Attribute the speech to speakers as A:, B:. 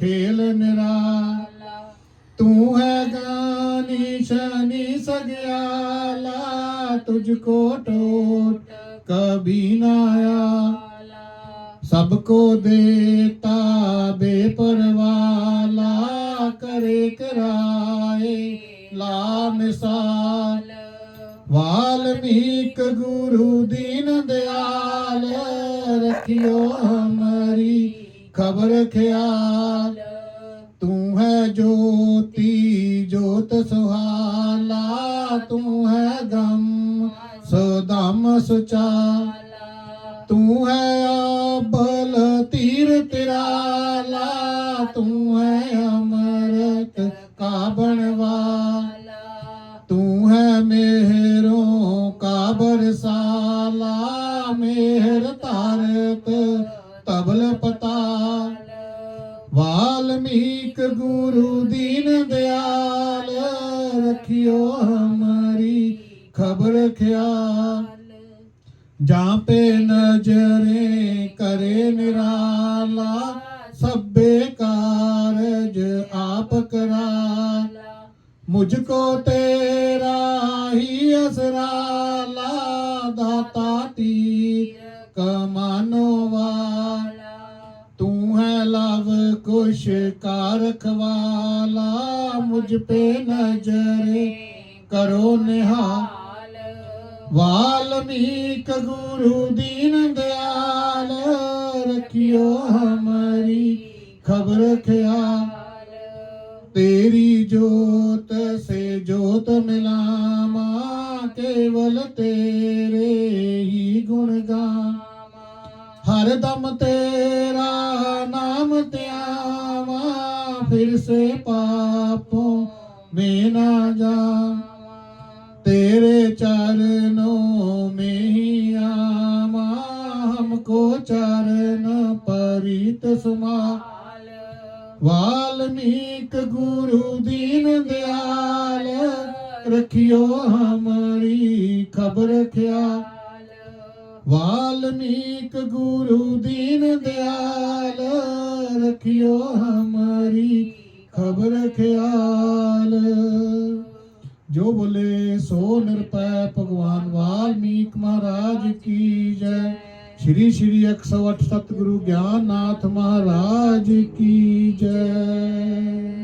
A: ਖੇਲ ਨਿਰਾਲਾ, ਤੂੰ ਹੈ ਗਾਨੀ ਸ਼ਨੀ ਸਗਿਆਲਾ ਤੁਝ ਕੋ ਟੋਟ ਕਭੀ ਨਾ ਆਇਆ ਸਭ ਕੋ ਦੇਤਾ ਬੇਪਰਵਾਲਾ, ਕਰੇ ਕਰਾਏ ਲਾ ਮਿਸਾਲ। ਵਾਲਮੀਕ ਗੁਰੂ ਦੀਨ ਦਿਆਲ, ਰਖਿਓ ਹਮਾਰੀ ਖਬਰ ਖਿਆਲ। ਤੂੰ ਹੈ ਜੋਤੀ, ਜੋਤ ਸੁਹਾਲਾ। ਤੂੰ ਹੈ ਗਮ, ਸਦਮ ਸੁਚਾ ਤੂੰ ਹੈ ਅਬਲ ਤੀਰ ਤਿਰਾਲਾ। ਤੂੰ ਹੈ ਅਮਰਤ ਕਾ ਬਣਵਾਲਾ ਤੂੰ ਹੈ ਮਿਹਰੋਂ ਕਾ ਬਰਸਾਲਾ ਮਿਹਰ ਤਾਰਤ ਪਵਲ ਪਤਾਲ ਵਾਲਮੀਕ ਗੁਰੂ ਦੀਨ ਦਿਆਲ, ਰਖਿਓ ਹਮਾਰੀ ਖਬਰ ਖਿਆਲ। ਜਾਂ ਪੇ ਨਜਰੇ ਕਰੇ ਨਿਰਾਲਾ, ਸਭੇ ਕਾਰਜ ਆਪ ਕਰਾਲਾ। ਮੁਝ ਕੋ ਤੇਰਾ ਹੀ ਅਸਰਾ। कुश का रखवाला मुझ पे नजरे करो निहाल वाल्मीक गुरु दीन दयाल रखियो हमारी खबर ख्याल तेरी जोत से जोत मिलामा केवल तेरे ही गुण गामा हर दम तेरा नाम त्यावा फिर से पापों में ना जावा तेरे चरणों में ही आमा हमको चरण परित समाल वाल्मीक गुरु दीन दयाल रखियो हमारी खबर ख्याल वाल्मीक गुरु दीन दयाल रखियो हमारी ਖਬਰ ਖਿਆਲ। ਜੋ ਬੋਲੇ ਸੋ ਨਿਰਪੈ ਭਗਵਾਨ ਵਾਲਮੀਕ ਮਹਾਰਾਜ ਕੀ ਜੈ। ਸ਼੍ਰੀ ਸ਼੍ਰੀ 108 ਸਤਿਗੁਰੂ ਗਿਆਨਨਾਥ ਮਹਾਰਾਜ ਕੀ ਜੈ।